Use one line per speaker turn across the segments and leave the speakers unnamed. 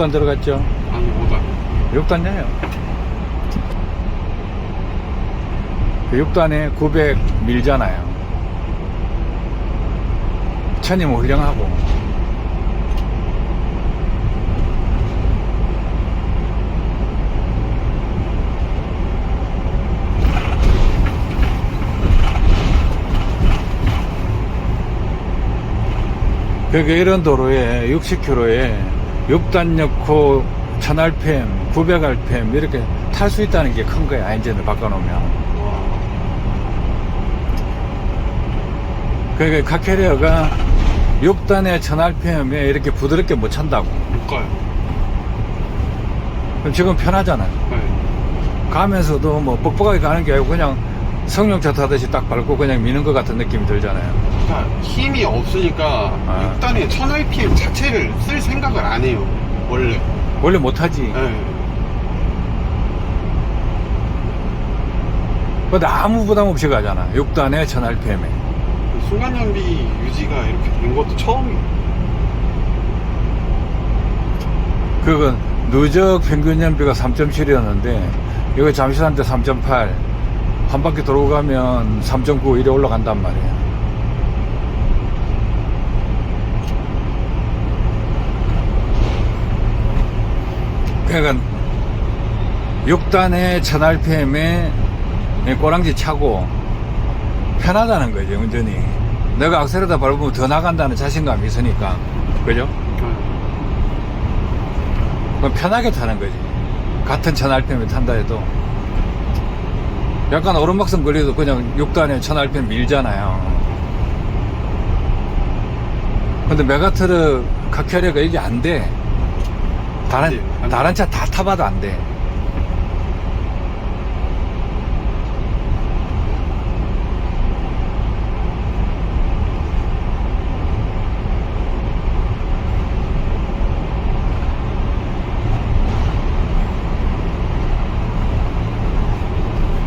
6단 들어갔죠?
아니 5단
6단이에요. 6단에 900 밀잖아요. 천이면 훌륭하고. 그러니까 이런 도로에 60km에 6단 넣고 1000rpm, 900rpm 이렇게 탈 수 있다는 게 큰 거야 엔진을 바꿔놓으면.
와
그러니까 각 캐리어가 6단에 1000rpm에 이렇게 부드럽게 못 찬다고.
못 가요.
그럼 지금 편하잖아요
네.
가면서도 뭐 뻑뻑하게 가는 게 아니고 그냥 성룡차 타듯이 딱 밟고 그냥 미는 것 같은 느낌이 들잖아요
그러니까 힘이 없으니까
아.
6단에 1000rpm 자체를 쓸 생각을 안 해요 원래.
원래 못하지.
네.
근데 아무 부담 없이 가잖아. 6단에 1000rpm에
순간연비 유지가 이렇게 된 것도 처음이에요.
그건 누적 평균 연비가 3.7이었는데 이거 잠시 한때 3.8 한 바퀴 돌고 가면 3.9 이래 올라간단 말이에 그러니까 6단에 1000rpm에 꼬랑지 차고 편하다는 거지 운전이 내가 악셀에다 밟으면 더 나간다는 자신감이 있으니까 그죠?
네.
그럼 편하게 타는 거지. 같은 1000rpm에 탄다 해도. 약간 오르막선 걸려도 그냥 6단에 1000rpm 밀잖아요. 근데 메가트르 카캐리어가 이게 안 돼. 다른,
안 돼.
다른 차 다 타봐도 안 돼.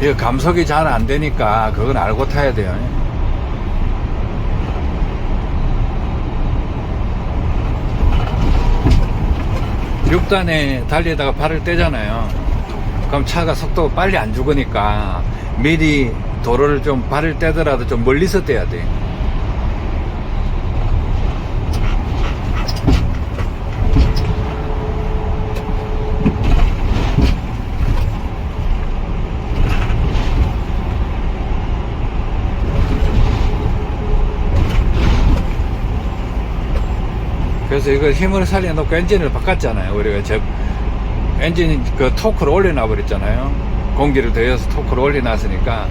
이거 감속이 잘 안 되니까 그건 알고 타야 돼요. 6단에 달리다가 발을 떼잖아요. 그럼 차가 속도가 빨리 안 죽으니까 미리 도로를 좀 발을 떼더라도 좀 멀리서 떼야 돼. 그래서 이걸 힘을 살려놓고 엔진을 바꿨잖아요. 우리가 저 엔진 그 토크를 올려놔 버렸잖아요. 공기를 더해서 토크를 올려놨으니까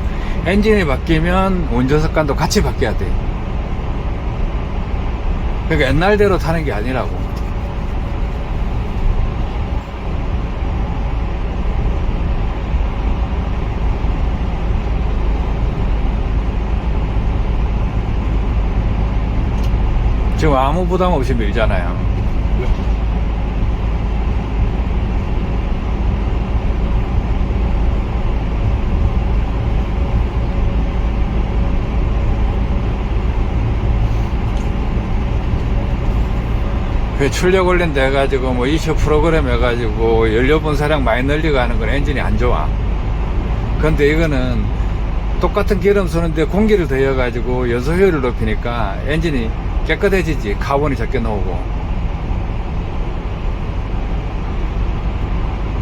엔진이 바뀌면 운전석관도 같이 바뀌어야 돼. 그러니까 옛날대로 타는 게 아니라고. 지금 아무 부담 없이 밀잖아요. 출력 올린다 해가지고 뭐 이슈 프로그램 해가지고 연료 분사량 많이 늘리고 하는 건 엔진이 안 좋아. 근데 이거는 똑같은 기름 쓰는데 공기를 더해가지고 연소 효율을 높이니까 엔진이 깨끗해지지. 카본이 적게 나오고.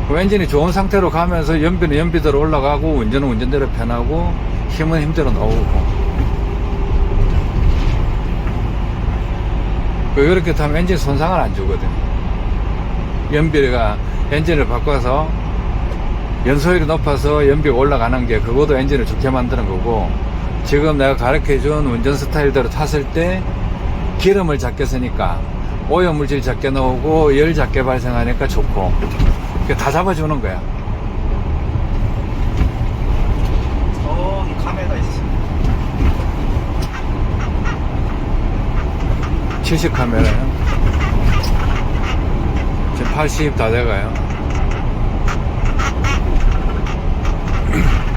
그 엔진이 좋은 상태로 가면서 연비는 연비대로 올라가고 운전은 운전대로 편하고 힘은 힘대로 나오고. 그 이렇게 타면 엔진 손상을 안 주거든. 연비가 엔진을 바꿔서 연소율이 높아서 연비가 올라가는 게 그것도 엔진을 좋게 만드는 거고 지금 내가 가르쳐 준 운전 스타일대로 탔을 때 기름을 작게 쓰니까 오염물질 작게 나오고 열 작게 발생하니까 좋고 그다 잡아주는 거야.
저기 카메라 있어.
70 카메라요. 지금 80 다 돼가요.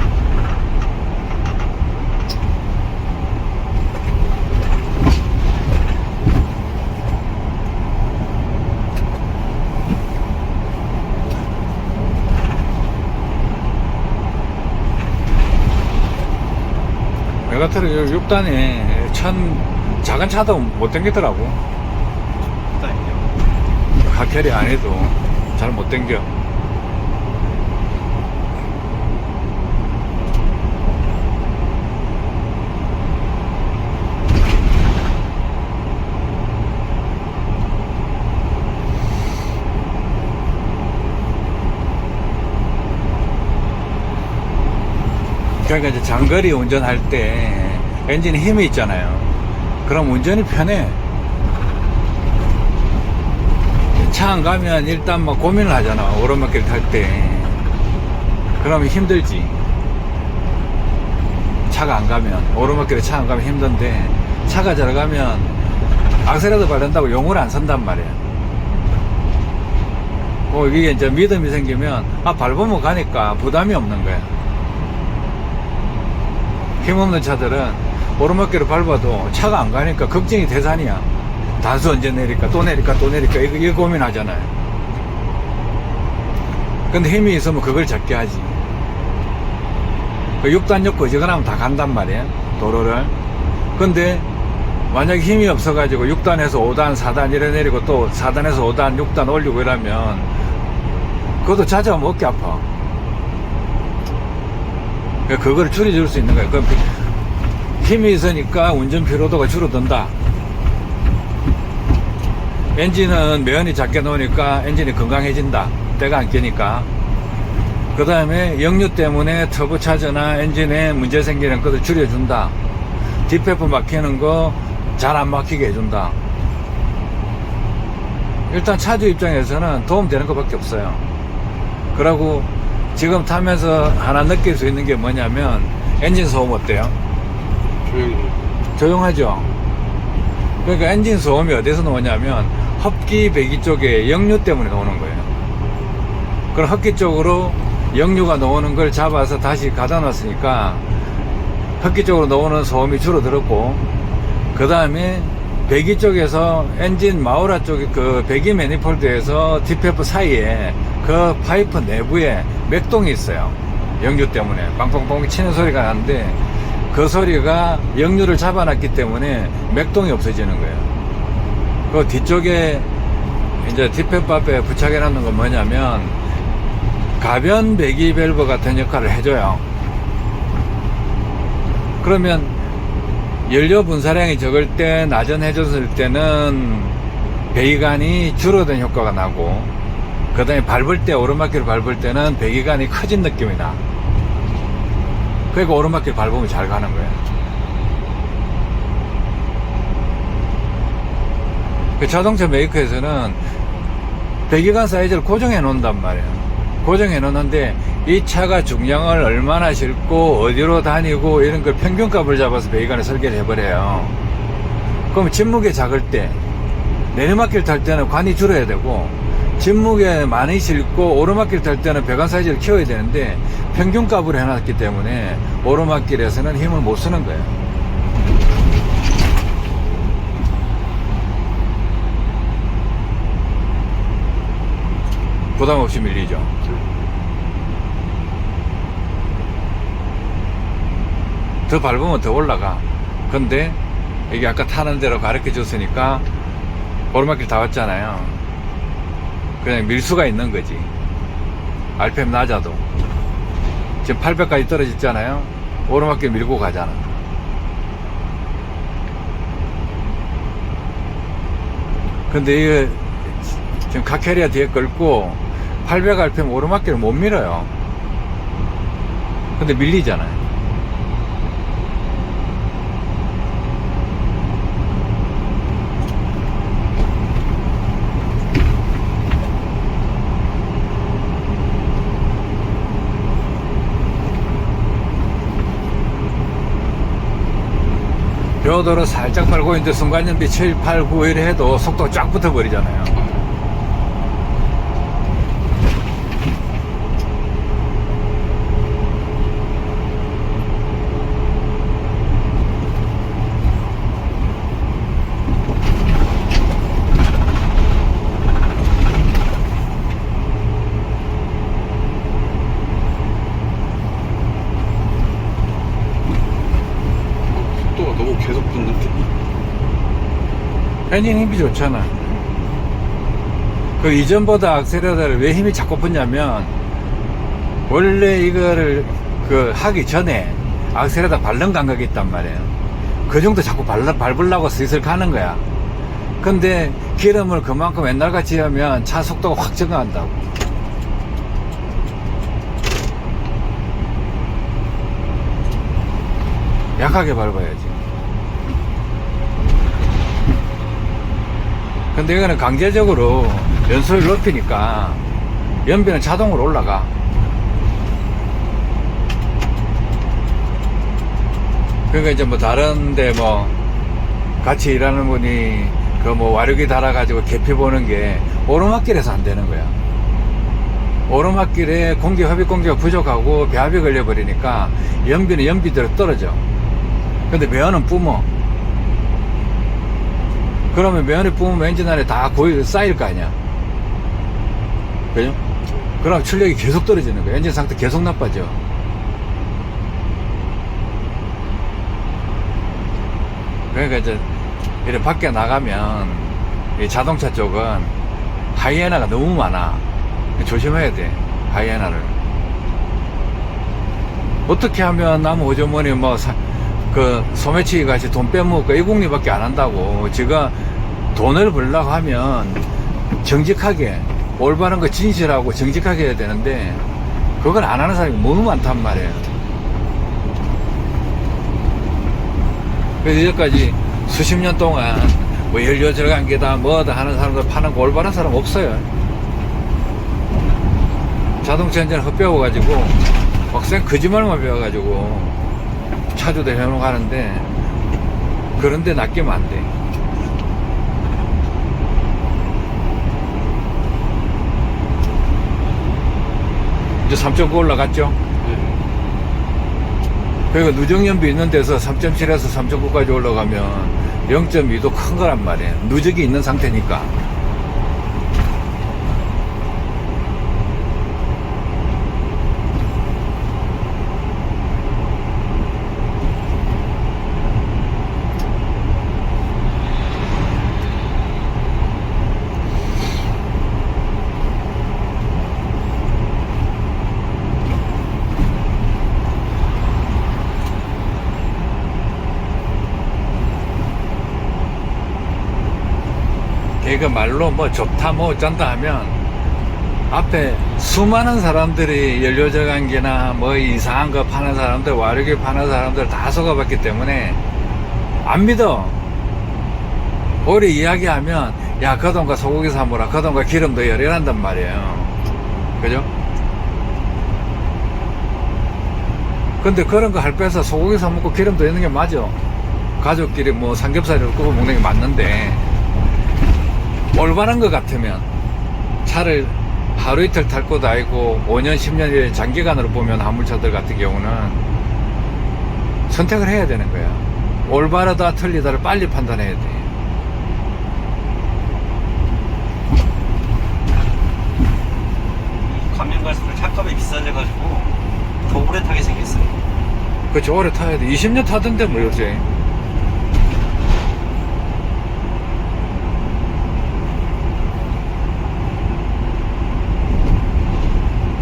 메가트럭 6단에 천 작은 차도 못 당기더라고.
일단요.
가캐리 안 해도 잘 못 당겨. 그러니까 이제 장거리 운전할 때 엔진에 힘이 있잖아요. 그럼 운전이 편해. 차 안 가면 일단 뭐 고민을 하잖아. 오르막길 탈 때. 그러면 힘들지. 차가 안 가면, 오르막길에 차 안 가면 힘든데, 차가 잘 가면, 악셀라도 바른다고 용을 안 선단 말이야. 어, 이게 이제 믿음이 생기면, 아, 밟으면 가니까 부담이 없는 거야. 힘없는 차들은 오르막길을 밟아도 차가 안 가니까 걱정이 대산이야. 단수 언제 내릴까, 또 내릴까, 또 내릴까, 이거, 이거 고민하잖아요. 근데 힘이 있으면 그걸 잡게 하지. 그 6단 엮고 어지간하면 다 간단 말이에요. 도로를. 근데 만약에 힘이 없어가지고 6단에서 5단, 4단 이래 내리고 또 4단에서 5단, 6단 올리고 이러면 그것도 자자하면 어깨 아파. 그러니까 그거를 줄여줄 수 있는 거예요. 힘이 있으니까 운전 피로도가 줄어든다. 엔진은 매연이 작게 놓으니까 엔진이 건강해진다. 때가 안 끼니까. 그 다음에 역류 때문에 터보 차저나 엔진에 문제 생기는 것을 줄여준다. 뒷페프 막히는 거 잘 안 막히게 해준다. 일단 차주 입장에서는 도움되는 것밖에 없어요. 그러고 지금 타면서 하나 느낄 수 있는 게 뭐냐면 엔진 소음 어때요? 조용하죠? 그러니까 엔진 소음이 어디서 나오냐면 흡기 배기 쪽에 역류 때문에 나오는 거예요. 그럼 흡기 쪽으로 역류가 나오는 걸 잡아서 다시 가다 놨으니까 흡기 쪽으로 나오는 소음이 줄어들었고 그 다음에 배기 쪽에서 엔진 마우라 쪽에 그 배기 매니폴드에서 디페프 사이에 그 파이프 내부에 맥동이 있어요. 역류 때문에 빵빵빵 치는 소리가 나는데 그 소리가 역류를 잡아놨기 때문에 맥동이 없어지는 거예요. 그 뒤쪽에 이제 디페프 앞에 부착해 놨는 건 뭐냐면 가변 배기 밸브 같은 역할을 해줘요. 그러면 연료 분사량이 적을 때 나전해줬을 때는 배기관이 줄어든 효과가 나고 그 다음에 밟을 때 오르막길 밟을 때는 배기관이 커진 느낌이 나. 그러니까 오르막길 밟으면 잘 가는 거야. 그 자동차 메이커에서는 배기관 사이즈를 고정해 놓는단 말이야 고정해 놓는데 이 차가 중량을 얼마나 싣고 어디로 다니고 이런 걸 평균값을 잡아서 배기관에 설계를 해버려요. 그럼 진무게 작을 때 내리막길 탈 때는 관이 줄어야 되고 진무게 많이 싣고 오르막길 탈 때는 배관 사이즈를 키워야 되는데 평균값으로 해놨기 때문에 오르막길에서는 힘을 못 쓰는 거예요. 부담 없이 밀리죠. 더 밟으면 더 올라가. 근데 이게 아까 타는 대로 가르쳐 줬으니까 오르막길 다 왔잖아요. 그냥 밀 수가 있는 거지. RPM 낮아도. 지금 800까지 떨어졌잖아요. 오르막길 밀고 가잖아. 근데 이게 지금 카케리아 뒤에 끌고 800rpm 오르막길을 못 밀어요. 근데 밀리잖아요. 벼도로 살짝 밟고 있는데 순간연비 7, 8, 9, 1 해도 속도 쫙 붙어버리잖아요. 엔진 힘이 좋잖아. 그 이전보다 악셀레라를 왜 힘이 자꾸 붙냐면 원래 이거를 그 하기 전에 악셀에다 밟는 감각이 있단 말이에요. 그 정도 자꾸 밟, 밟으려고 슬슬 가는 거야. 근데 기름을 그만큼 옛날같이 하면 차 속도가 확 증가한다고. 약하게 밟아야지. 근데 이거는 강제적으로 연소를 높이니까 연비는 자동으로 올라가. 그러니까 이제 뭐 다른데 뭐 같이 일하는 분이 그 뭐 와르기 달아가지고 개피 보는 게 오르막길에서 안 되는 거야. 오르막길에 공기 흡입 공기가 부족하고 배합이 걸려버리니까 연비는 연비대로 떨어져. 근데 매연은 뿜어. 그러면 매연이 뿜으면 엔진 안에 다 고이 쌓일 거 아니야. 그죠? 그럼 출력이 계속 떨어지는 거야. 엔진 상태 계속 나빠져. 그러니까 이제 이렇게 밖에 나가면 이 자동차 쪽은 하이에나가 너무 많아. 조심해야 돼. 하이에나를. 어떻게 하면 남 오저머니 뭐, 사- 그, 소매치기 같이 돈 빼먹고 이국리밖에 안 한다고. 제가 돈을 벌려고 하면 정직하게, 올바른 거 진실하고 정직하게 해야 되는데, 그걸 안 하는 사람이 너무 많단 말이에요. 그래서 이제까지 수십 년 동안 뭐 연료 들어간 게다 뭐다 하는 사람들 파는 거 올바른 사람 없어요. 자동차 엔진 헛배워 가지고 막상 거짓말만 배워 가지고 차주도 해놓고 가는데 그런데 낚이면 안 돼. 이제 3.9 올라갔죠?
네.
그러니까 누정연비 있는 데서 3.7에서 3.9까지 올라가면 0.2도 큰 거란 말이에요. 누적이 있는 상태니까. 걔가 말로 뭐 좋다 뭐 어쩐다 하면 앞에 수많은 사람들이 연료저감기나 뭐 이상한 거 파는 사람들 와르기 파는 사람들 다 속아봤기 때문에 안 믿어. 오히려 이야기하면 야그 돈과 소고기 사모라 그 돈과 기름도 열일한단 말이에요. 그죠? 근데 그런 거 할 빼서 소고기 사 먹고 기름도 있는 게 맞아. 가족끼리 뭐 삼겹살을 구워 먹는 게 맞는데 올바른 것 같으면 차를 하루 이틀 탈 것도 아니고 5년, 10년 장기간으로 보면 화물차들 같은 경우는 선택을 해야 되는 거야. 올바르다, 틀리다를 빨리 판단해야 돼.
갈수록 차값이 비싸져가지고 더 오래 타게 생겼어요.
그치, 오래 타야 돼. 20년 타던데, 뭐, 요새.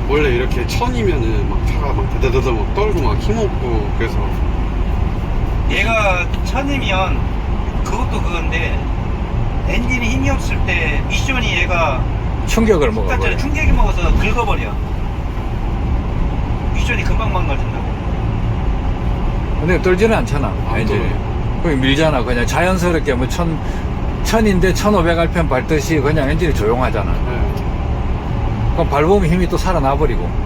원래 이렇게 천이면은 막 차가 막 드드드드 막 떨고 막 힘없고 그래서
얘가 천이면 그것도 그건데 엔진이 힘이 없을 때 미션이 얘가
충격을
딱 전에
먹어버려.
충격이 먹어서 긁어버려. 미션이 금방 망가진다고.
근데 떨지는 않잖아,
안
엔진이.
떨어요.
거기 밀잖아. 그냥 자연스럽게 뭐 천, 천인데 1500rpm 밟듯이 그냥 엔진이 조용하잖아.
네.
그럼 밟으면 힘이 또 살아나버리고.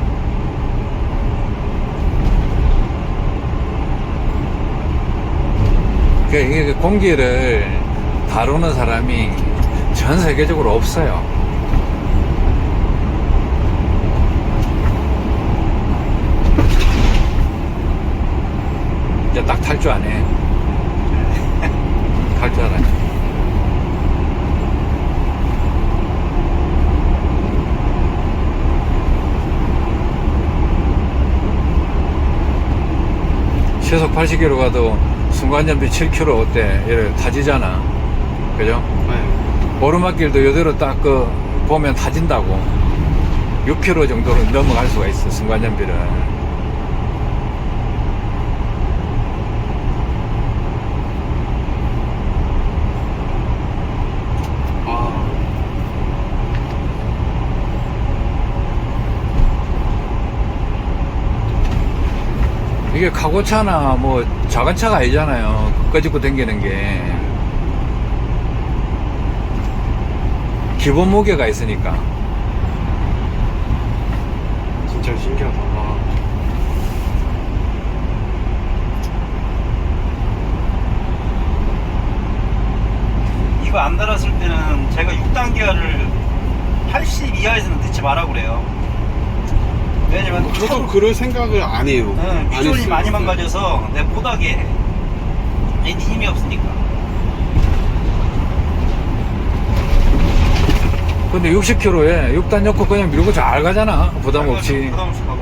그 이게 공기를 다루는 사람이 전 세계적으로 없어요. 이제 딱 탈 줄 아네. 탈 줄 알아. 시속 80km 가도 순간연비 7km 어때? 이래 타지잖아. 그죠?
네.
오르막길도 이대로 딱 그 보면 타진다고 6km 정도로 넘어갈 수가 있어 순간연비를 이게 카고차나 뭐 작은 차가 아니잖아요 끄집고 당기는 게 기본 무게가 있으니까
진짜 신기하다. 아,
이거 안 달았을 때는 제가 6단계를 80 이하에서는 넣지 마라 그래요. 왜냐면
뭐 저도 그럴 생각을 안 해요.
응,
안
미션이
했어요.
많이
네.
망가져서 내 못하게 해. 엔진 힘이 없으니까.
근데 60km에 6단 넣고 그냥 밀고 잘 가잖아 부담 없이
부담 없이 가고.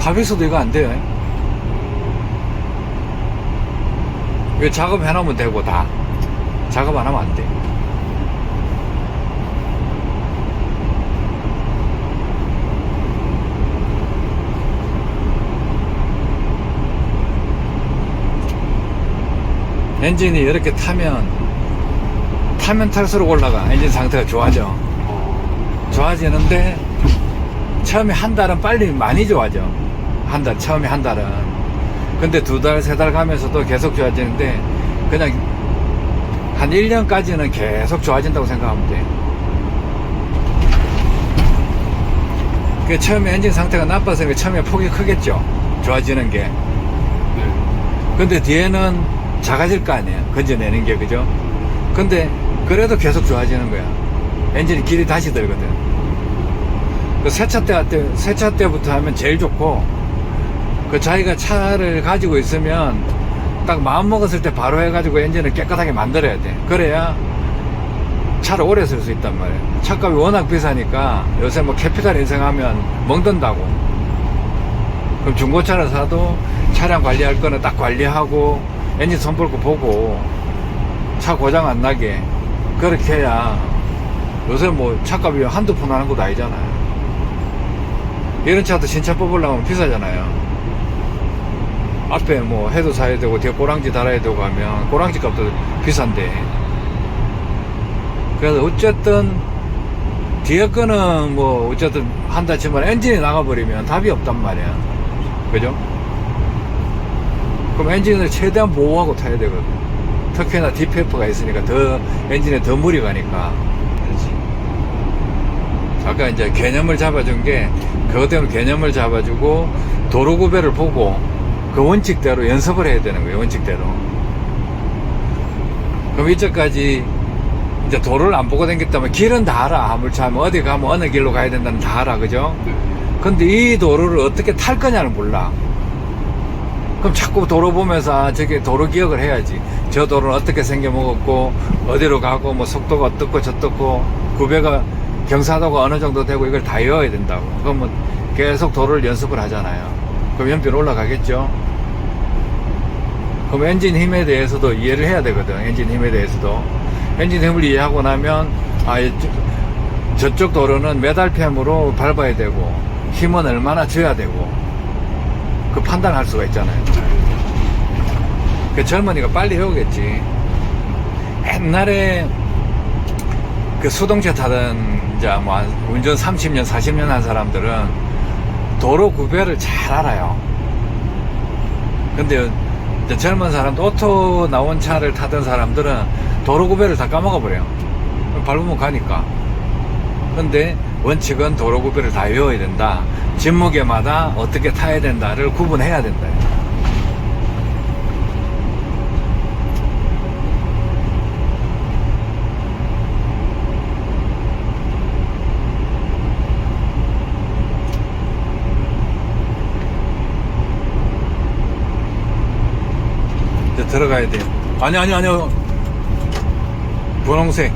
팝에서도 이거 안 돼. 이거 작업해놓으면 되고, 다. 작업 안 하면 안 돼. 엔진이 이렇게 타면, 타면 탈수록 올라가. 엔진 상태가 좋아져.
어,
좋아지는데 처음에 한 달은 빨리 많이 좋아져 한 달 처음에 한 달은 근데 두 달 세 달 가면서도 계속 좋아지는데 그냥 한 1년까지는 계속 좋아진다고 생각하면 돼. 그 처음에 엔진 상태가 나빠서 그 처음에 폭이 크겠죠. 좋아지는 게.
네.
근데 뒤에는 작아질 거 아니에요. 건져내는 게, 그죠? 근데 그래도 계속 좋아지는 거야. 엔진이 길이 다시 들거든. 그 세차 때, 할 때, 세차 때부터 하면 제일 좋고, 그 자기가 차를 가지고 있으면 딱 마음 먹었을 때 바로 해가지고 엔진을 깨끗하게 만들어야 돼. 그래야 차를 오래 쓸 수 있단 말이야. 차값이 워낙 비싸니까 요새 뭐 캐피탈 인생하면 멍든다고. 그럼 중고차를 사도 차량 관리할 거는 딱 관리하고 엔진 손볼거 보고 차 고장 안 나게 그렇게 해야 요새 뭐 차값이 한두 푼 하는 것도 아니잖아요. 이런 차도 신차 뽑으려면 비싸잖아요. 앞에 뭐 해도 사야 되고 뒤에 꼬랑지 달아야 되고 하면 꼬랑지 값도 비싼데 그래서 어쨌든 뒤에 거는 뭐 어쨌든 한다 치면 엔진이 나가버리면 답이 없단 말이야 그죠? 그럼 엔진을 최대한 보호하고 타야 되거든. 특히나 DPF가 있으니까 더 엔진에 더 무리 가니까. 아까 이제 개념을 잡아준 게 그것 때문에 개념을 잡아주고 도로 구별을 보고 그 원칙대로 연습을 해야 되는 거예요 원칙대로. 그럼 이제까지 이제 도로를 안 보고 다녔다면 길은 다 알아. 하물차면 어디 가면 어느 길로 가야 된다는 다 알아. 그죠?
네.
근데 이 도로를 어떻게 탈 거냐는 몰라 그럼 자꾸 도로 보면서 아, 저게 도로 기억을 해야지. 저 도로는 어떻게 생겨 먹었고 어디로 가고 뭐 속도가 어떻고 저떻고 구배가 경사도가 어느 정도 되고 이걸 다 외워야 된다고. 그러면 계속 도로를 연습을 하잖아요. 그럼 연비는 올라가겠죠? 그럼 엔진 힘에 대해서도 이해를 해야 되거든 엔진 힘에 대해서도. 엔진 힘을 이해하고 나면 아 저쪽 도로는 몇 RPM으로 밟아야 되고 힘은 얼마나 줘야 되고 그 판단할 수가 있잖아요 그 젊은이가 빨리 해오겠지. 옛날에 그 수동차 타던 이제 뭐한 운전 30년, 40년 한 사람들은 도로 구별을 잘 알아요. 근데 이제 젊은 사람도 오토 나온 차를 타던 사람들은 도로 구별을 다 까먹어 버려요. 밟으면 가니까. 근데 원칙은 도로 구별을 다 외워야 된다. 진무게마다 어떻게 타야 된다를 구분해야 된다. 들어가야 돼요. 아니, 아니, 아니요. 분홍색.